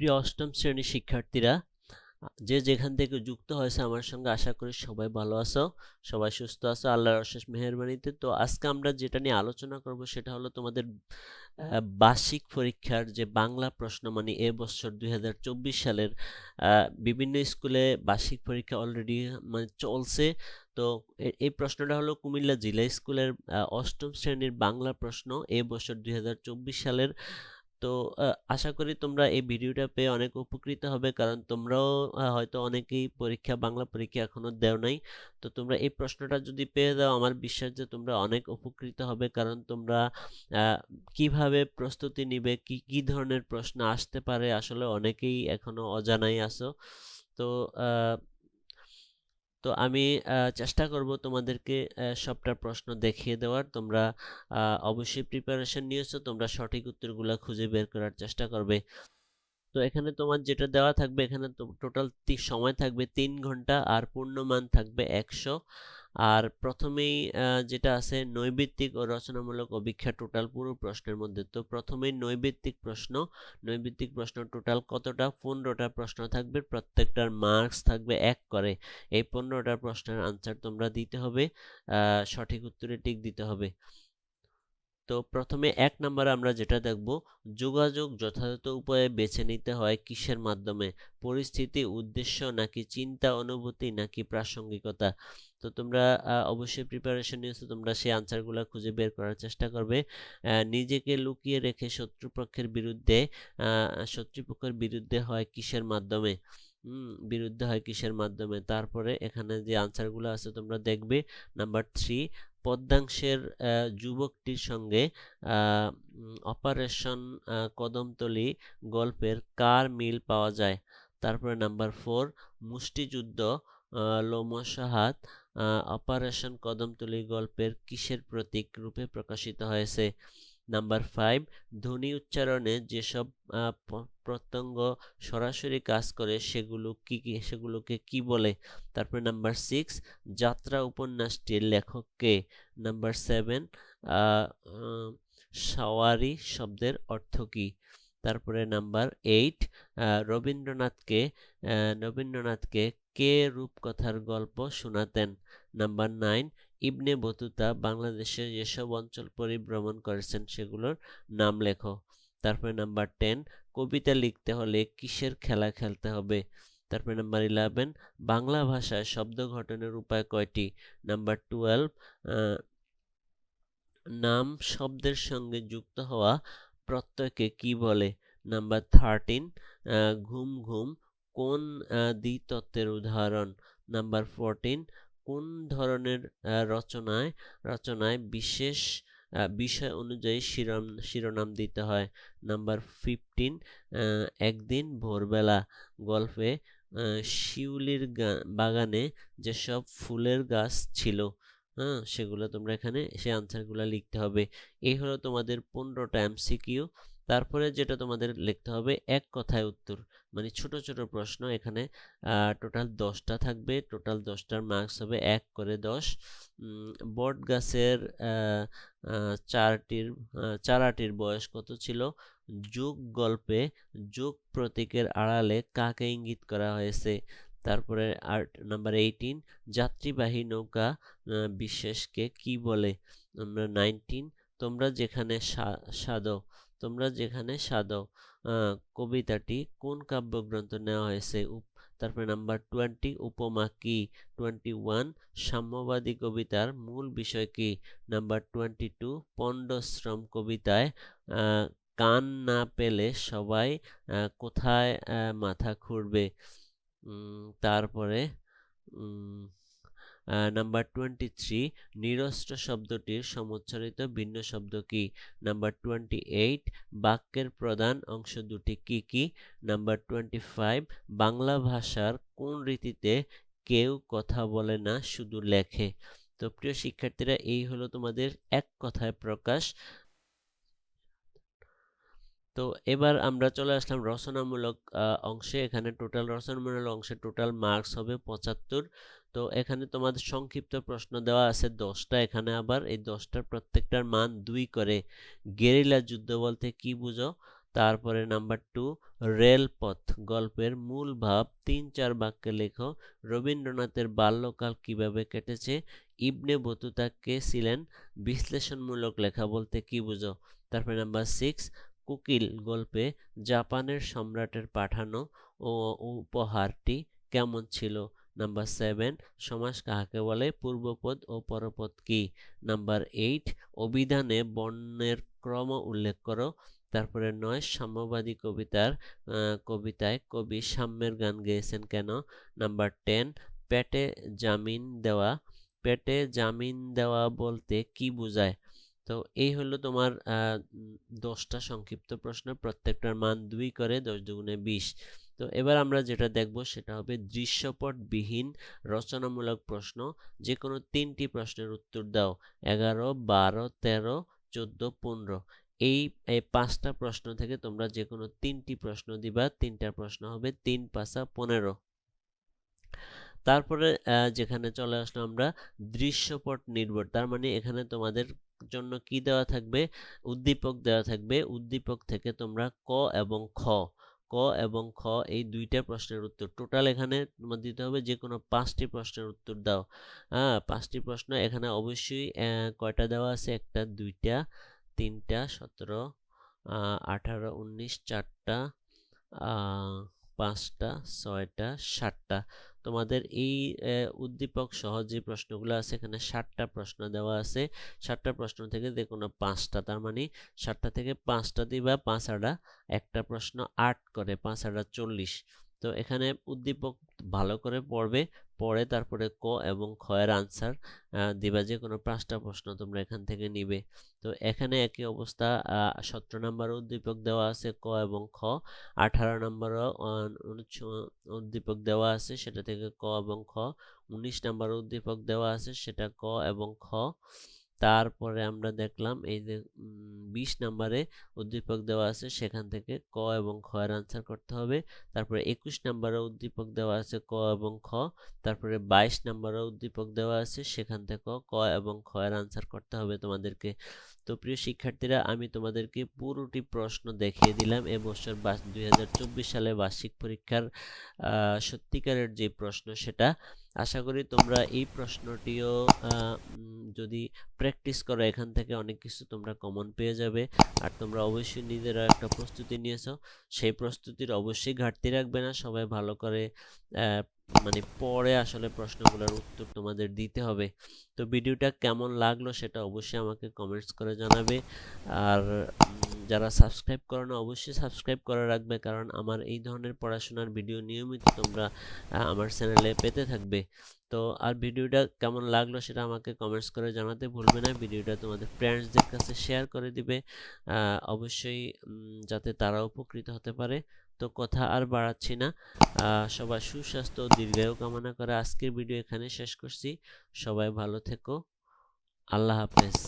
প্রিয় অষ্টম শ্রেণির শিক্ষার্থীরা, যে যেখান থেকে যুক্ত হয়েছে আমার সঙ্গে আশা করি সবাই ভালো আছো, সবাই সুস্থ আছো, আল্লাহর অশেষ মেহরবানিতে। তো আজকে আমরা যেটা নিয়ে আলোচনা করব সেটা হলো তোমাদের বার্ষিক পরীক্ষার যে বাংলা প্রশ্ন মানে এ বছর দু হাজার চব্বিশ সালের বিভিন্ন স্কুলে বার্ষিক পরীক্ষা অলরেডি মানে চলছে। তো এই প্রশ্নটা হলো কুমিল্লা জেলা স্কুলের অষ্টম শ্রেণির বাংলা প্রশ্ন এ বছর দুই হাজার চব্বিশ সালের তো আশা করি তোমরা এই ভিডিওটা পেয়ে অনেক উপকৃত হবে। কারণ তোমরাও হয়তো অনেকেই পরীক্ষা, বাংলা পরীক্ষা এখনও দেও নাই। তো তোমরা এই প্রশ্নটা যদি পেয়ে দাও, আমার বিশ্বাস যে তোমরা অনেক উপকৃত হবে। কারণ তোমরা কীভাবে প্রস্তুতি নিবে, কি কি ধরনের প্রশ্ন আসতে পারে, আসলে অনেকেই এখনও অজানাই আছো। তো তো আমি চেষ্টা করব তোমাদেরকে সবটা প্রশ্ন দেখিয়ে দেওয়ার। তোমরা অবশ্যই প্রিপারেশন নিয়েছো, তোমরা সঠিক উত্তরগুলো খুঁজে বের করার চেষ্টা করবে। তো এখানে তোমার যেটা দেওয়া থাকবে, এখানে টোটাল সময় থাকবে তিন ঘণ্টা আর পূর্ণমান থাকবে একশো। আর প্রথমেই যেটা আছে নৈবিত্তিক ও রচনামূলক অভিক্ষা টোটাল পুরো প্রশ্নের মধ্যে। তো প্রথমেই নৈবিত্তিক প্রশ্ন নৈবিত্তিক প্রশ্ন টোটাল কতটা? পনেরোটা প্রশ্ন থাকবে, প্রত্যেকটার মার্কস থাকবে এক করে। এই পনেরোটা প্রশ্নের আনসার তোমরা দিতে হবে সঠিক উত্তরে টিক দিতে হবে। তো প্রথমে এক নম্বরে আমরা যেটা দেখব, যোগাযোগ যথাযথ উপায়ে বেছে নিতে হয় কিসের মাধ্যমে? পরিস্থিতি, উদ্দেশ্য নাকি চিন্তা, অনুভূতি নাকি প্রাসঙ্গিকতা? তো তোমরা অবশ্যই প্রিপারেশন নিয়েছো, তোমরা সেই আনসারগুলো খুঁজে বের করার চেষ্টা করবে। নিজেকে লুকিয়ে রেখে শত্রুপক্ষের বিরুদ্ধে শত্রুপক্ষের বিরুদ্ধে হয় কিসের মাধ্যমে? বিরুদ্ধে হয় কিসের মাধ্যমে? তারপরে এখানে যে আনসারগুলো আছে তোমরা দেখবে। নাম্বার থ্রি পদ্মাংশের যুবকটির সঙ্গে অপারেশন কদমতলি গল্পের কার মিল পাওয়া যায়? তারপরে নাম্বার ফোর মুষ্টিযুদ্ধ লোমসাহাত অপারেশন কদমতলি গল্পের কিসের প্রতীক রূপে প্রকাশিত হয়েছে? নাম্বার ফাইভ, ধ্বনি উচ্চারণে যেসব প্রত্যঙ্গ সরাসরি কাজ করে সেগুলো কি কি, সেগুলোকে কি বলে? তারপরে নাম্বার সিক্স, যাত্রা উপন্যাসটির লেখক কে? নাম্বার সেভেন সাওয়ারি শব্দের অর্থ কী? তারপরে নাম্বার এইট রবীন্দ্রনাথকে রবীন্দ্রনাথকে কে রূপকথার গল্প শোনাতেন? নাম্বার নাইন ইবনে বতুতা বাংলাদেশের যেসব অঞ্চল পরিভ্রমণ করেছেন সেগুলোর নাম লেখো। তারপরে নাম্বার টেন কবিতা লিখতে হলে কিসের খেলা খেলতে হবে? তারপরে নাম্বার ইলেভেন বাংলা ভাষায় শব্দ গঠনের উপায় কয়টি? নাম্বার টুয়েলভ নাম শব্দের সঙ্গে যুক্ত হওয়া প্রত্যয়কে কি বলে? নাম্বার থার্টিন ঘুম ঘুম কোন দ্বিতত্ত্বের উদাহরণ? নাম্বার ফোরটিন কোন ধরনের রচনায় রচনায় বিশেষ বিষয় অনুযায়ী শিরোনাম শিরোনাম দিতে হয়? নাম্বার ফিফটিন একদিন ভোরবেলা গল্পে শিউলির বাগানে যেসব ফুলের গাছ ছিল হ্যাঁ সেগুলো তোমরা এখানে সেই আনসারগুলো লিখতে হবে। এই হলো তোমাদের পনেরোটা এমসিকিউ তারপরে যেটা তোমাদের লিখতে হবে, এক কথায় উত্তর। মানে ছোট ছোট প্রশ্ন। এখানে টোটাল দশটা থাকবে। টোটাল দশটার মার্কস হবে এক করে দশ। বট গাছের চারটির চারাটির বয়স কত ছিল? যুগ গল্পে যুগ প্রতীকের আড়ালে কাকে ইঙ্গিত করা হয়েছে? তারপরে আট নাম্বার এইটিন যাত্রীবাহী নৌকা বিশেষকে কি বলে? নাম্বার নাইনটিন তোমরা যেখানে সাদো তোমরা যেখানে সাদো কবিতাটি কোন কাব্যগ্রন্থ নেওয়া হয়েছে? তারপরে নাম্বার টোয়েন্টি উপমা কি? টোয়েন্টি ওয়ান সাম্যবাদী কবিতার মূল বিষয় কি? নাম্বার টোয়েন্টি টু পণ্ডশ্রম কবিতায় কান না পেলে সবাই কোথায় মাথা খুঁড়বে? তারপরে নাম্বার টোয়েন্টি থ্রি নিরস্ত্র শব্দটির সমুচ্চারিত ভিন্ন শব্দ কি? নাম্বার টোয়েন্টি এইট বাক্যের প্রধান অংশ দুটি কি কি? নাম্বার টোয়েন্টি ফাইভ বাংলা ভাষার কোন রীতিতে কেউ কথা বলে না, শুধু লেখে? তো প্রিয় শিক্ষার্থীরা, এই হলো তোমাদের এক কথায় প্রকাশ। তো এবার আমরা চলে আসলাম রচনামূলক অংশে। এখানে টোটাল রচনামূলক অংশে টোটাল মার্কস হবে পঁচাত্তর। তো এখানে তোমাদের সংক্ষিপ্ত প্রশ্ন দেওয়া আছে দশটা। এখানে আবার এই দশটার প্রত্যেকটার মান দুই করে। গেরিলা যুদ্ধ বলতে কি বুঝো? তারপরে নাম্বার টু রেলপথ। গল্পের মূল ভাব তিন চার বাক্যে লেখো, রবীন্দ্রনাথের বাল্যকাল কীভাবে কেটেছে? ইবনে বতুতা কে ছিলেন? বিশ্লেষণমূলক লেখা বলতে কি বুঝো? তারপরে নাম্বার সিক্স কুকিল গল্পে জাপানের সম্রাটের পাঠানো ও উপহারটি কেমন ছিল? নাম্বার সেভেন সমাস কাহাকে বলে? পূর্বপদ ও পরপদ কি? নাম্বার এইট, অভিধানে বর্ণের ক্রম উল্লেখ করো। তারপরে নয়, সাম্যবাদী কবিতার কবিতায় কবি সাম্যের গান গেয়েছেন কেন? নাম্বার টেন, পেটে জামিন দেওয়া। পেটে জামিন দেওয়া বলতে কি বোঝায়? তো এই হলো তোমার দশটা সংক্ষিপ্ত প্রশ্ন, প্রত্যেকটার মান দুই করে দশ দুগুণে বিশ। তো এবার আমরা যেটা দেখব সেটা হবে দৃশ্যপটবিহীন রচনামূলক প্রশ্ন। যে কোনো তিনটি প্রশ্নের উত্তর দাও, এগারো, বারো, তেরো, চোদ্দ, পনেরো। এই পাঁচটা প্রশ্ন থেকে তোমরা যে কোনো তিনটি প্রশ্ন দিবা, তিনটা প্রশ্ন হবে তিন পাঁচা পনেরো। তারপরে যেখানে চলে আসলো আমরা দৃশ্যপট নির্ভর, তার মানে এখানে তোমাদের জন্য কি দেওয়া থাকবে? উদ্দীপক দেওয়া থাকবে। উদ্দীপক থেকে তোমরা ক এবং খ। ক এবং খ এই দুইটা প্রশ্নের উত্তর। টোটাল এখানে তোমার দিতে হবে যে কোনো পাঁচটি প্রশ্নের উত্তর দাও। হ্যাঁ পাঁচটি প্রশ্ন এখানে অবশ্যই কয়টা দেওয়া আছে? একটা, দুইটা, তিনটা, সতেরো আঠারো, উনিশ, চারটা পাঁচটা, ছয়টা, সাতটা। তোমাদের এই উদ্দীপক সহ যে প্রশ্নগুলো আছে, এখানে ষাটটা প্রশ্ন দেওয়া আছে। ষাটটা প্রশ্ন থেকে যে কোনো পাঁচটা, তার মানে ষাটটা থেকে পাঁচটা দিবা, পাঁচ আড়া একটা প্রশ্ন আট করে, পাঁচ আড়া চল্লিশ। তো এখানে উদ্দীপক ভালো করে পড়বে, পড়ে তারপরে ক এবং খ এর আনসার দিবা যে কোনো পাঁচটা প্রশ্ন তোমরা এখান থেকে নিবে। তো এখানে একই অবস্থা সতেরো নম্বর উদ্দীপক দেওয়া আছে ক এবং খ, আঠারো নম্বর উদ্দীপক দেওয়া আছে সেটা থেকে ক এবং খ, উনিশ নম্বর উদ্দীপক দেওয়া আছে সেটা ক এবং খ। তারপরে আমরা দেখলাম এই যে বিশ নাম্বারে উদ্দীপক দেওয়া আছে, সেখান থেকে ক এবং খ এর আনসার করতে হবে। তারপরে একুশ নাম্বারে উদ্দীপক দেওয়া আছে ক এবং খ। তারপরে বাইশ নাম্বারে উদ্দীপক দেওয়া আছে, সেখান থেকে ক এবং খ এর আনসার করতে হবে তোমাদেরকে। তো প্রিয় শিক্ষার্থীরা, আমি তোমাদেরকে পুরোটি প্রশ্ন দেখিয়ে দিলাম। এবছর দুই হাজার চব্বিশ সালে বার্ষিক পরীক্ষার সত্যিকারের যে প্রশ্ন সেটা আশা করি তোমরা এই প্রশ্নটিও যদি প্র্যাকটিস করো, এখান থেকে অনেক কিছু তোমরা কমন পেয়ে যাবে। আর তোমরা অবশ্যই নিজেরা একটা প্রস্তুতি নিয়েছো। সেই প্রস্তুতির অবশ্যই ঘাটতি রাখবে না। সবাই ভালো করে মানে পরে আসলে প্রশ্নগুলোর উত্তর তোমাদের দিতে হবে। তো ভিডিওটা কেমন লাগল সেটা অবশ্যই আমাকে কমেন্টস করে জানাবে। আর যারা সাবস্ক্রাইব করো না, অবশ্যই সাবস্ক্রাইব করে রাখবে, কারণ আমার এই ধরনের পড়াশোনার ভিডিও নিয়মিত তোমরা আমার চ্যানেলে পেতে থাকবে। তো আর ভিডিওটা কেমন লাগল সেটা আমাকে কমেন্টস করে জানাতে ভুলবে না ভিডিওটা তোমাদের ফ্রেন্ডসদের কাছে শেয়ার করে দিবে অবশ্যই যাতে তারা উপকৃত হতে পারে। তো কথা আর বাড়াচ্ছি না সবার সুস্বাস্থ্য ও দীর্ঘায়ু কামনা করে আজকের ভিডিও এখানে শেষ করছি। সবাই ভালো থেকো, আল্লাহ হাফেজ।